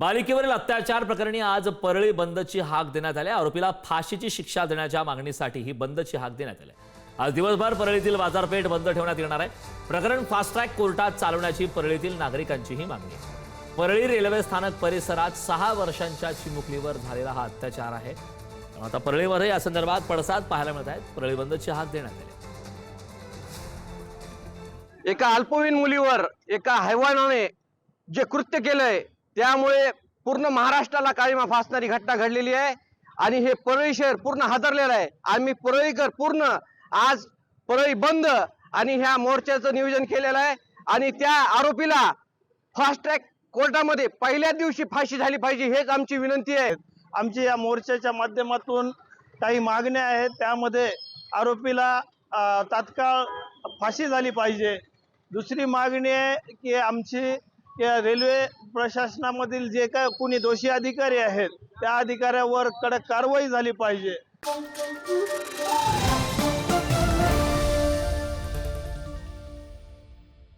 बालिकेवरील अत्याचार प्रकरणी आज परळी बंदची हाक देण्यात आली आरोपीला फाशीची शिक्षा देण्याच्या मागणीसाठी ही बंदची हाक देण्यात आली आज दिवसभर परळीतील बाजारपेठ बंद ठेवण्यात येणार आहे. प्रकरण फास्ट ट्रॅक कोर्टात चालवण्याची परळीतील नागरिकांची ही मागणी आहे. परळी रेल्वे स्थानक परिसरात सहा वर्षांच्या चिमुकलीवर झालेला हा अत्याचार आहे. आता परळीमध्ये या संदर्भात पडसाद पाहायला मिळत आहेत. परळी बंदची हाक देण्यात आली एका अल्पवयीन मुलीवर एका हैवानाने जे कृत्य केलंय त्यामुळे पूर्ण महाराष्ट्राला काळीमा फासणारी घटना घडलेली आहे. आणि हे परळी शहर पूर्ण हादरलेलं आहे. आम्ही परळीकर पूर्ण आज परळी बंद आणि ह्या मोर्चाचं नियोजन केलेलं आहे. आणि त्या आरोपीला फास्ट ट्रॅक कोर्टामध्ये पहिल्या दिवशी फाशी झाली पाहिजे हेच आमची विनंती आहे. आमची या मोर्चाच्या माध्यमातून काही मागण्या आहेत. त्यामध्ये आरोपीला तात्काळ फाशी झाली पाहिजे. दुसरी मागणी आहे की आमची या रेल्वे प्रशासनामधील जे काय कुणी दोषी अधिकारी आहेत त्या अधिकाऱ्यावर कडक कारवाई झाली पाहिजे.